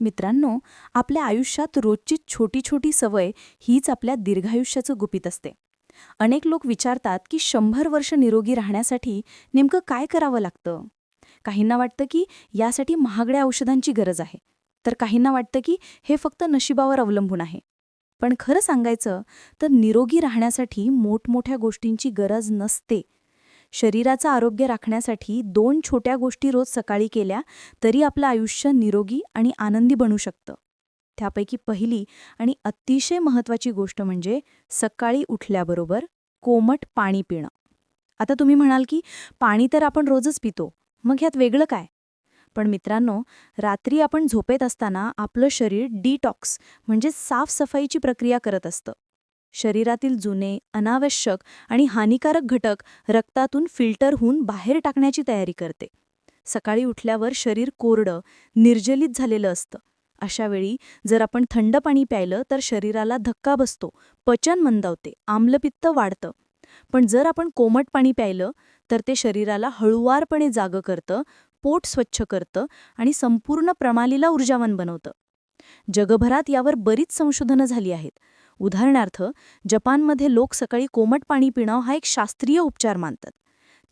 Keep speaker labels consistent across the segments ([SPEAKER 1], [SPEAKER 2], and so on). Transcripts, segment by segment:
[SPEAKER 1] मित्रांनो आपल्या आयुष्यात रोजची छोटी छोटी सवय हीच आपल्या दीर्घायुष्याचं गुपित असते. अनेक लोक विचारतात की शंभर वर्ष निरोगी राहण्यासाठी नेमकं काय करावं लागतं? काहींना वाटतं की यासाठी महागड्या औषधांची गरज आहे. तर काहींना वाटतं की हे फक्त नशिबावर अवलंबून आहे. पण खरं सांगायचं तर निरोगी राहण्यासाठी मोठमोठ्या गोष्टींची गरज नसते. शरीराचं आरोग्य राखण्यासाठी दोन छोट्या गोष्टी रोज सकाळी केल्या तरी आपलं आयुष्य निरोगी आणि आनंदी बनू शकतं. त्यापैकी पहिली आणि अतिशय महत्त्वाची गोष्ट म्हणजे सकाळी उठल्याबरोबर कोमट पाणी पिणं. आता तुम्ही म्हणाल की पाणी तर आपण रोजच पितो मग ह्यात वेगळं काय? पण मित्रांनो रात्री आपण झोपेत असताना आपलं शरीर डिटॉक्स म्हणजे साफसफाईची प्रक्रिया करत असतं. शरीरातील जुने अनावश्यक आणि हानिकारक घटक रक्तातून फिल्टर होऊन बाहेर टाकण्याची तयारी करते. सकाळी उठल्यावर शरीर कोरडं निर्जलित झालेलं असतं. अशावेळी जर आपण थंड पाणी प्यायलं तर शरीराला धक्का बसतो पचन मंदावते आम्लपित्त वाढतं. पण जर आपण कोमट पाणी प्यायलं तर ते शरीराला हळुवारपणे जागं करतं पोट स्वच्छ करतं आणि संपूर्ण प्रणालीला ऊर्जावान बनवतं. जगभरात यावर बरीच संशोधनं झाली आहेत. उदाहरणार्थ जपानमध्ये लोक सकाळी कोमट पाणी पिणं हा एक शास्त्रीय उपचार मानतात.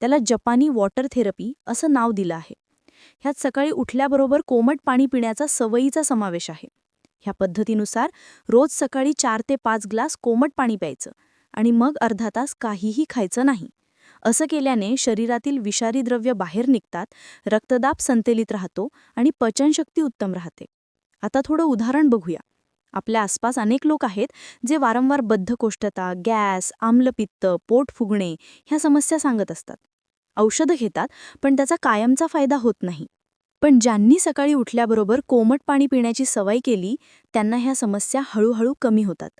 [SPEAKER 1] त्याला जपानी वॉटर थेरपी असं नाव दिलं आहे. ह्यात सकाळी उठल्याबरोबर कोमट पाणी पिण्याचा सवयीचा समावेश आहे. ह्या पद्धतीनुसार रोज सकाळी चार ते पाच ग्लास कोमट पाणी प्यायचं आणि मग अर्धा तास काहीही खायचं नाही. असं केल्याने शरीरातील विषारी द्रव्य बाहेर निघतात रक्तदाब संतुलित राहतो आणि पचनशक्ती उत्तम राहते. आता थोडं उदाहरण बघूया. आपल्या आसपास अनेक लोक आहेत जे वारंवार बद्धकोष्ठता गॅस आम्लपित्त पोट फुगणे ह्या समस्या सांगत असतात. औषधं घेतात पण त्याचा कायमचा फायदा होत नाही. पण ज्यांनी सकाळी उठल्याबरोबर कोमट पाणी पिण्याची सवय केली त्यांना ह्या समस्या हळूहळू कमी होतात.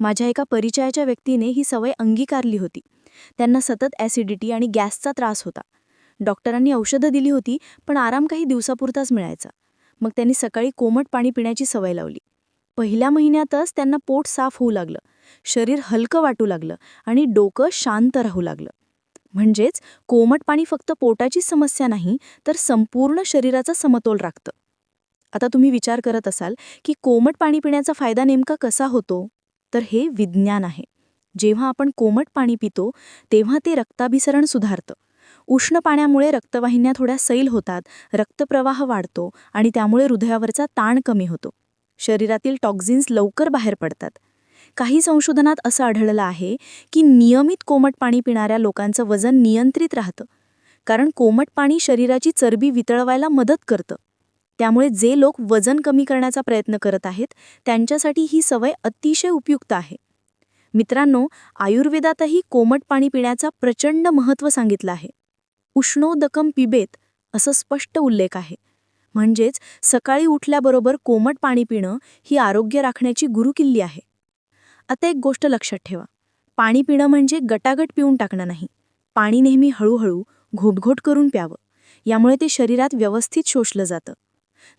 [SPEAKER 1] माझ्या एका परिचयाच्या व्यक्तीने ही सवय अंगीकारली होती. त्यांना सतत ॲसिडिटी आणि गॅसचा त्रास होता. डॉक्टरांनी औषधं दिली होती पण आराम काही दिवसापुरताच मिळायचा. मग त्यांनी सकाळी कोमट पाणी पिण्याची सवय लावली. पहिल्या महिन्यातच त्यांना पोट साफ होऊ लागलं. शरीर हलकं वाटू लागलं आणि डोकं शांत राहू लागलं. म्हणजेच कोमट पाणी फक्त पोटाची समस्या नाही तर संपूर्ण शरीराचा समतोल राखतं. आता तुम्ही विचार करत असाल की कोमट पाणी पिण्याचा फायदा नेमका कसा होतो? तर हे विज्ञान आहे. जेव्हा आपण कोमट पाणी पितो तेव्हा ते रक्ताभिसरण सुधारतं. उष्ण पाण्यामुळे रक्तवाहिन्या थोड्या सैल होतात रक्तप्रवाह वाढतो आणि त्यामुळे हृदयावरचा ताण कमी होतो. शरीरातील टॉक्झिन्स लवकर बाहेर पडतात. काही संशोधनात असं आढळलं आहे की नियमित कोमट पाणी पिणाऱ्या लोकांचं वजन नियंत्रित राहतं कारण कोमट पाणी शरीराची चरबी वितळवायला मदत करतं. त्यामुळे जे लोक वजन कमी करण्याचा प्रयत्न करत आहेत त्यांच्यासाठी ही सवय अतिशय उपयुक्त आहे. मित्रांनो आयुर्वेदातही कोमट पाणी पिण्याचा प्रचंड महत्त्व सांगितलं आहे. उष्णोदकम पिबेत असं स्पष्ट उल्लेख आहे. म्हणजेच सकाळी उठल्याबरोबर कोमट पाणी पिणं ही आरोग्य राखण्याची गुरुकिल्ली आहे. आता एक गोष्ट लक्षात ठेवा. पाणी पिणं म्हणजे गटागट पिऊन टाकणं नाही. पाणी नेहमी हळूहळू घोटघोट करून प्यावं. यामुळे ते शरीरात व्यवस्थित शोषलं जातं.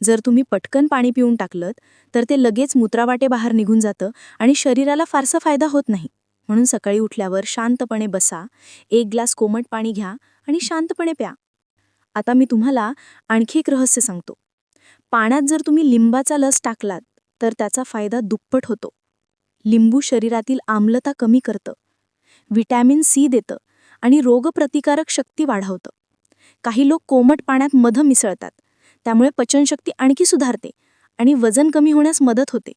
[SPEAKER 1] जर तुम्ही पटकन पाणी पिऊन टाकलं तर ते लगेच मूत्रावाटे बाहेर निघून जातं आणि शरीराला फारसा फायदा होत नाही. म्हणून सकाळी उठल्यावर शांतपणे बसा एक ग्लास कोमट पाणी घ्या आणि शांतपणे प्या. आता मी तुम्हाला आणखी एक रहस्य सांगतो. पाण्यात जर तुम्ही लिंबाचा लस टाकलात तर त्याचा फायदा दुप्पट होतो. लिंबू शरीरातील आम्लता कमी करतं व्हिटॅमिन सी देतं आणि रोगप्रतिकारक शक्ती वाढवतं. काही लोक कोमट पाण्यात मध मिसळतात त्यामुळे पचनशक्ती आणखी सुधारते आणि वजन कमी होण्यास मदत होते.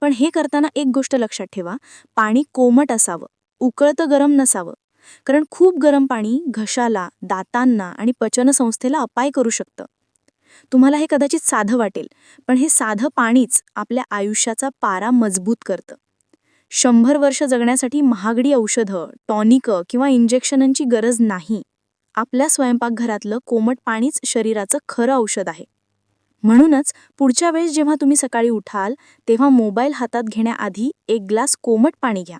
[SPEAKER 1] पण हे करताना एक गोष्ट लक्षात ठेवा पाणी कोमट असावं उकळतं गरम नसावं कारण खूप गरम पाणी घशाला दातांना आणि पचनसंस्थेला अपाय करू शकतं. तुम्हाला हे कदाचित साधं वाटेल पण हे साधं पाणीच आपल्या आयुष्याचा पारा मजबूत करतं. शंभर वर्ष जगण्यासाठी महागडी औषधं टॉनिकं किंवा इंजेक्शनांची गरज नाही. आपल्या स्वयंपाकघरातलं कोमट पाणीच शरीराचं खरं औषध आहे. म्हणूनच पुढच्या वेळेस जेव्हा तुम्ही सकाळी उठाल तेव्हा मोबाईल हातात घेण्याआधी एक ग्लास कोमट पाणी घ्या.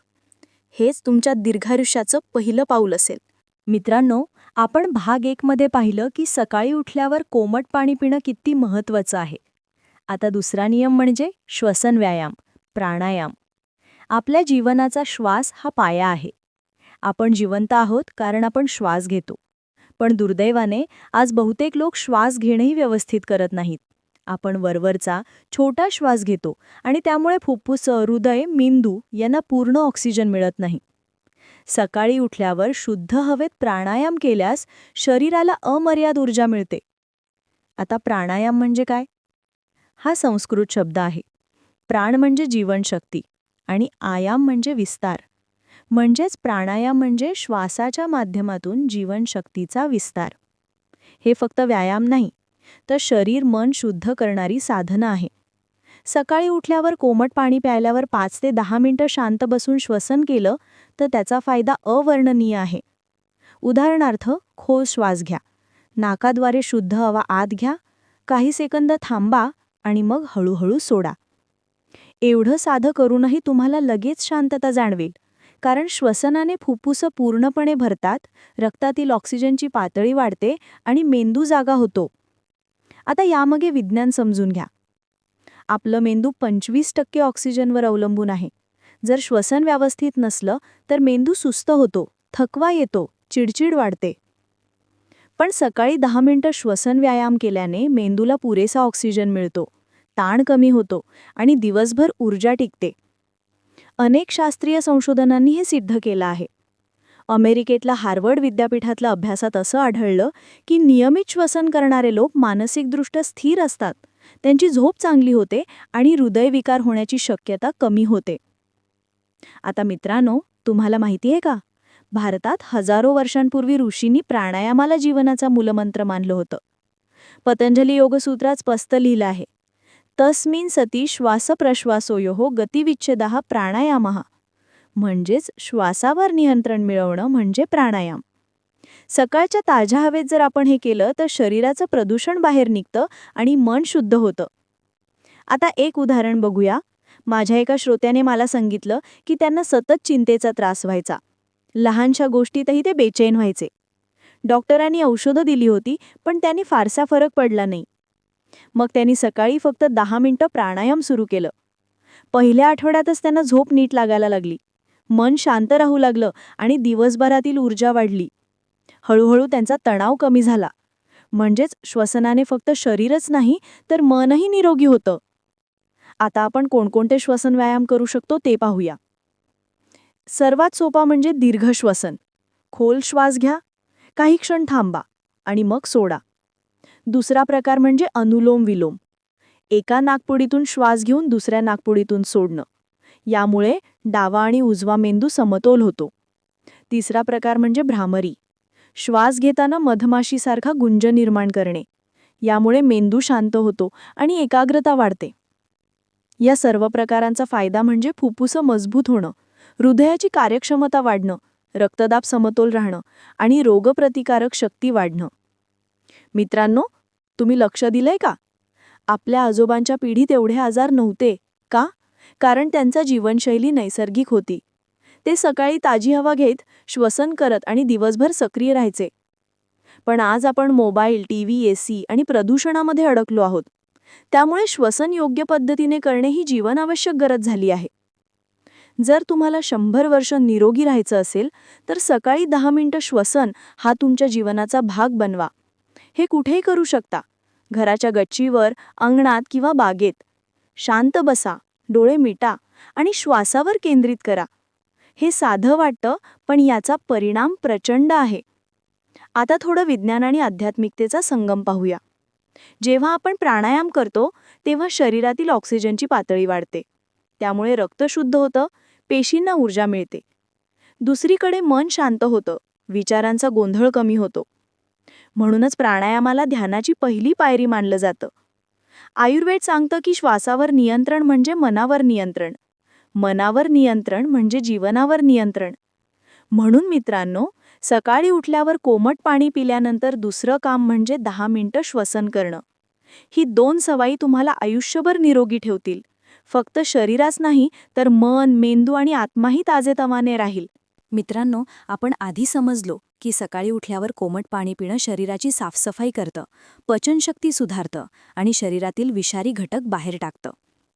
[SPEAKER 1] हेच तुमच्या दीर्घायुष्याचं पहिलं पाऊल असेल.
[SPEAKER 2] मित्रांनो आपण भाग एकमध्ये पाहिलं की सकाळी उठल्यावर कोमट पाणी पिणं किती महत्त्वाचं आहे. आता दुसरा नियम म्हणजे श्वसन व्यायाम प्राणायाम. आपल्या जीवनाचा श्वास हा पाया आहे. आपण जिवंत आहोत कारण आपण श्वास घेतो. पण दुर्दैवाने आज बहुतेक लोक श्वास घेणंही व्यवस्थित करत नाहीत. आपण वरवरचा छोटा श्वास घेतो आणि त्यामुळे फुफ्फुस हृदय मेंदू यांना पूर्ण ऑक्सिजन मिळत नाही. सकाळी उठल्यावर शुद्ध हवेत प्राणायाम केल्यास शरीराला अमर्याद ऊर्जा मिळते. आता प्राणायाम म्हणजे काय? हा संस्कृत शब्द आहे. प्राण म्हणजे जीवनशक्ती आणि आयाम म्हणजे विस्तार. म्हणजेच प्राणायाम म्हणजे श्वासाच्या माध्यमातून जीवनशक्तीचा विस्तार. हे फक्त व्यायाम नाही तर शरीर मन शुद्ध करणारी साधनं आहे. सकाळी उठल्यावर कोमट पाणी प्यायल्यावर पाच ते दहा मिनिटं शांत बसून श्वसन केलं तर त्याचा फायदा अवर्णनीय आहे. उदाहरणार्थ खोल श्वास घ्या. नाकाद्वारे शुद्ध हवा आत घ्या. काही सेकंद थांबा आणि मग हळूहळू सोडा. एवढं साधं करूनही तुम्हाला लगेच शांतता जाणवेल. कारण श्वसनाने फुफ्फुसं पूर्णपणे भरतात रक्तातील ऑक्सिजनची पातळी वाढते आणि मेंदू जागा होतो. आता यामागे विज्ञान समजून घ्या. आपलं मेंदू पंचवीस टक्के ऑक्सिजनवर अवलंबून आहे. जर श्वसन व्यवस्थित नसलं तर मेंदू सुस्त होतो थकवा येतो चिडचिड वाढते. पण सकाळी दहा मिनिटं श्वसन व्यायाम केल्याने मेंदूला पुरेसा ऑक्सिजन मिळतो ताण कमी होतो आणि दिवसभर ऊर्जा टिकते. अनेक शास्त्रीय संशोधनांनी हे सिद्ध केलं आहे. अमेरिकेतल्या हार्वर्ड विद्यापीठातल्या अभ्यासात असं आढळलं की नियमित श्वसन करणारे लोक मानसिकदृष्ट्या स्थिर असतात. त्यांची झोप चांगली होते आणि हृदयविकार होण्याची शक्यता कमी होते. आता मित्रांनो तुम्हाला माहिती आहे का? भारतात हजारो वर्षांपूर्वी ऋषींनी प्राणायामाला जीवनाचा मूलमंत्र मानलं होतं. पतंजली योगसूत्रात स्पष्ट लिहिलं आहे तस्मिन सती श्वासप्रश्वासोयो गतिविच्छेदः प्राणायामहा म्हणजेच श्वासावर नियंत्रण मिळवणं म्हणजे प्राणायाम. सकाळच्या ताज्या हवेत जर आपण हे केलं तर शरीराचं प्रदूषण बाहेर निघतं आणि मन शुद्ध होतं. आता एक उदाहरण बघूया. माझ्या एका श्रोत्याने मला सांगितलं की त्यांना सतत चिंतेचा त्रास व्हायचा. लहानशा गोष्टीतही ते बेचैन व्हायचे. डॉक्टरांनी औषधं दिली होती पण त्यांनी फारसा फरक पडला नाही. मग त्यांनी सकाळी फक्त दहा मिनिटं प्राणायाम सुरू केलं. पहिल्या आठवड्यातच त्यांना झोप नीट लागायला लागली. मन शांत राहू लागलं आणि दिवसभरातील ऊर्जा वाढली. हळूहळू त्यांचा तणाव कमी झाला. म्हणजेच श्वसनाने फक्त शरीरच नाही तर मनही निरोगी होतं. आता आपण कोणकोणते श्वसन व्यायाम करू शकतो ते पाहूया. सर्वात सोपा म्हणजे दीर्घ श्वसन. खोल श्वास घ्या काही क्षण थांबा आणि मग सोडा. दुसरा प्रकार म्हणजे अनुलोम विलोम. एका नागपुडीतून श्वास घेऊन दुसऱ्या नागपुडीतून सोडणं. यामुळे डावा आणि उजवा मेंदू समतोल होतो. तिसरा प्रकार म्हणजे भ्रामरी. श्वास घेताना मधमाशीसारखा गुंज निर्माण करणे. यामुळे मेंदू शांत होतो आणि एकाग्रता वाढते. या सर्व प्रकारांचा फायदा म्हणजे फुफ्फुसं मजबूत होणं हृदयाची कार्यक्षमता वाढणं रक्तदाब समतोल राहणं आणि रोगप्रतिकारक शक्ती वाढणं. मित्रांनो तुम्ही लक्ष दिलंय का? आपल्या आजोबांच्या पिढीत एवढे आजार नव्हते का? कारण त्यांचा जीवनशैली नैसर्गिक होती. ते सकाळी ताजी हवा घेत श्वसन करत आणि दिवसभर सक्रिय राहायचे. पण आज आपण मोबाईल टी व्ही एसी आणि प्रदूषणामध्ये अडकलो आहोत. त्यामुळे श्वसन योग्य पद्धतीने करणे ही जीवनावश्यक गरज झाली आहे. जर तुम्हाला शंभर वर्ष निरोगी राहायचं असेल तर सकाळी दहा मिनिटं श्वसन हा तुमच्या जीवनाचा भाग बनवा. हे कुठेही करू शकता. घराच्या गच्चीवर अंगणात किंवा बागेत. शांत बसा. डोळे मिटा आणि श्वासावर केंद्रित करा. हे साधं वाटतं पण याचा परिणाम प्रचंड आहे. आता थोडं विज्ञान आणि आध्यात्मिकतेचा संगम पाहूया. जेव्हा आपण प्राणायाम करतो तेव्हा शरीरातील ऑक्सिजनची पातळी वाढते. त्यामुळे रक्त शुद्ध होतं पेशींना ऊर्जा मिळते. दुसरीकडे मन शांत होतं विचारांचा गोंधळ कमी होतो. म्हणूनच प्राणायामाला ध्यानाची पहिली पायरी मानलं जातं. आयुर्वेद सांगतं की श्वासावर नियंत्रण म्हणजे मनावर नियंत्रण. मनावर नियंत्रण म्हणजे जीवनावर नियंत्रण. म्हणून मित्रांनो सकाळी उठल्यावर कोमट पाणी पिल्यानंतर दुसरं काम म्हणजे दहा मिनिटं श्वसन करणं. ही दोन सवाई तुम्हाला आयुष्यभर निरोगी ठेवतील. फक्त शरीराच नाही तर मन मेंदू आणि आत्माही ताजेतवाने राहील.
[SPEAKER 1] मित्रांनो आपण आधी समजलो की सकाळी उठल्यावर कोमट पाणी पिणं शरीराची साफसफाई करतं पचनशक्ती सुधारतं आणि शरीरातील विषारी घटक बाहेर टाकतं.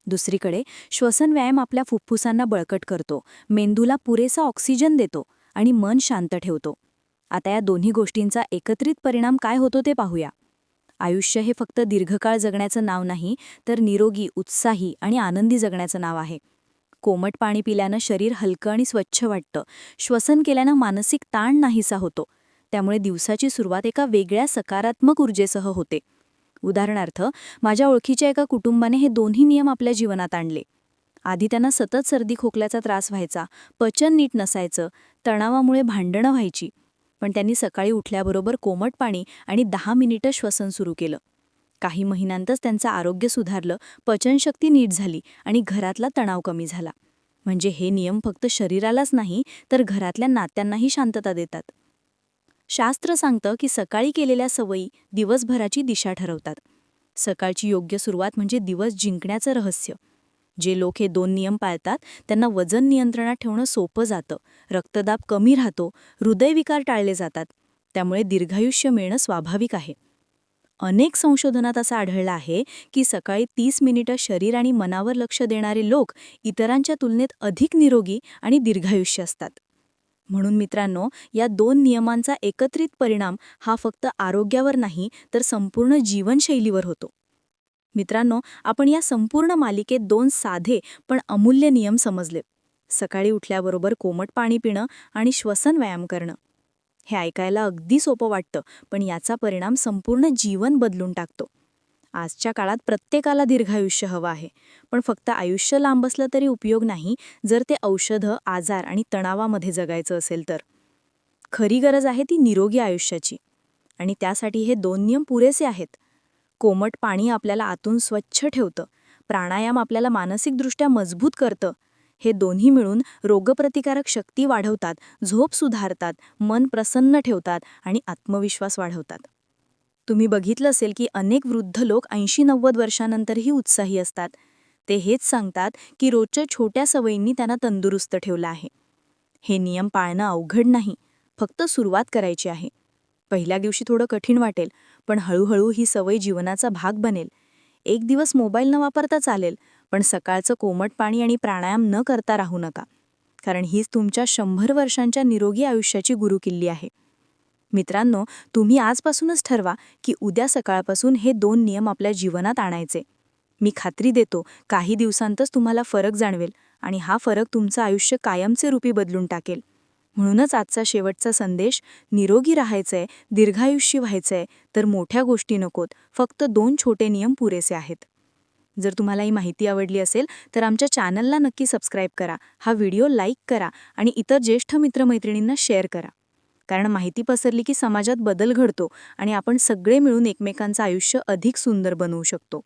[SPEAKER 1] दुसरीकडे श्वसन व्यायाम आपल्या फुफ्फुसांना बळकट करतो मेंदूला पुरेसा ऑक्सिजन देतो आणि मन शांत ठेवतो. आता या दोन्ही गोष्टींचा एकत्रित परिणाम काय होतो ते पाहूया. आयुष्य हे फक्त दीर्घकाळ जगण्याचं नाव नाही तर निरोगी उत्साही आणि आनंदी जगण्याचं नाव आहे. कोमट पाणी पिल्यानं शरीर हलकं आणि स्वच्छ वाटतं. श्वसन केल्यानं मानसिक ताण नाहीसा होतो. त्यामुळे दिवसाची सुरुवात एका वेगळ्या सकारात्मक ऊर्जेसह होते. उदाहरणार्थ माझ्या ओळखीच्या एका कुटुंबाने हे दोन्ही नियम आपल्या जीवनात आणले. आधी त्यांना सतत सर्दी खोकल्याचा त्रास व्हायचा पचन नीट नसायचं तणावामुळे भांडणं व्हायची. पण त्यांनी सकाळी उठल्याबरोबर कोमट पाणी आणि दहा मिनिटं श्वसन सुरू केलं. काही महिन्यांतच त्यांचं आरोग्य सुधारलं पचनशक्ती नीट झाली आणि घरातला तणाव कमी झाला. म्हणजे हे नियम फक्त शरीरालाच नाही तर घरातल्या नात्यांनाही शांतता देतात. शास्त्र सांगतं की सकाळी केलेल्या सवयी दिवसभराची दिशा ठरवतात. सकाळची योग्य सुरुवात म्हणजे दिवस जिंकण्याचं रहस्य. जे लोक हे दोन नियम पाळतात त्यांना वजन नियंत्रणात ठेवणं सोपं जातं. रक्तदाब कमी राहतो हृदयविकार टाळले जातात. त्यामुळे दीर्घायुष्य मिळणं स्वाभाविक आहे. अनेक संशोधनात असं आढळलं आहे की सकाळी तीस मिनिटं शरीर आणि मनावर लक्ष देणारे लोक इतरांच्या तुलनेत अधिक निरोगी आणि दीर्घायुष्य असतात. म्हणून मित्रांनो या दोन नियमांचा एकत्रित परिणाम हा फक्त आरोग्यावर नाही तर संपूर्ण जीवनशैलीवर होतो. मित्रांनो आपण या संपूर्ण मालिकेत दोन साधे पण अमूल्य नियम समजले. सकाळी उठल्याबरोबर कोमट पाणी पिणं आणि श्वसन व्यायाम करणं. हे ऐकायला अगदी सोपं वाटतं पण याचा परिणाम संपूर्ण जीवन बदलून टाकतो. आजच्या काळात प्रत्येकाला दीर्घायुष्य हवं आहे पण फक्त आयुष्य लांब असलं तरी उपयोग नाही जर ते औषधं आजार आणि तणावामध्ये जगायचं असेल तर. खरी गरज आहे ती निरोगी आयुष्याची. आणि त्यासाठी हे दोन नियम पुरेसे आहेत. कोमट पाणी आपल्याला आतून स्वच्छ ठेवतं प्राणायाम आपल्याला मानसिकदृष्ट्या मजबूत करतं हे दोन्ही मिळून रोगप्रतिकारक शक्ती वाढवतात झोप सुधारतात मन प्रसन्न ठेवतात आणि आत्मविश्वास वाढवतात. तुम्ही बघितलं असेल की अनेक वृद्ध लोक ऐंशी नव्वद वर्षानंतरही उत्साही असतात. ते हेच सांगतात की रोजच्या छोट्या सवयींनी त्यांना तंदुरुस्त ठेवलं आहे. हे नियम पाळणं अवघड नाही फक्त सुरुवात करायची आहे. पहिल्या दिवशी थोडं कठीण वाटेल पण हळूहळू ही सवय जीवनाचा भाग बनेल. एक दिवस मोबाईल न वापरता चालेल पण सकाळचं कोमट पाणी आणि प्राणायाम न करता राहू नका कारण हीच तुमच्या शंभर वर्षांच्या निरोगी आयुष्याची गुरुकिल्ली आहे. मित्रांनो तुम्ही आजपासूनच ठरवा की उद्या सकाळपासून हे दोन नियम आपल्या जीवनात आणायचे. मी खात्री देतो काही दिवसांतच तुम्हाला फरक जाणवेल आणि हा फरक तुमचं आयुष्य कायमचे रूपी बदलून टाकेल. म्हणूनच आजचा शेवटचा संदेश निरोगी राहायचंय दीर्घायुष्य व्हायचंय तर मोठ्या गोष्टी नकोत फक्त दोन छोटे नियम पुरेसे आहेत. जर तुम्हाला ही माहिती आवडली असेल तर आमच्या चॅनलला नक्की सबस्क्राईब करा हा व्हिडिओ लाईक करा आणि इतर ज्येष्ठ मित्रमैत्रिणींना शेअर करा. कारण माहिती पसरली की समाजात बदल घडतो आणि आपण सगळे मिळून एकमेकांचं आयुष्य अधिक सुंदर बनवू शकतो.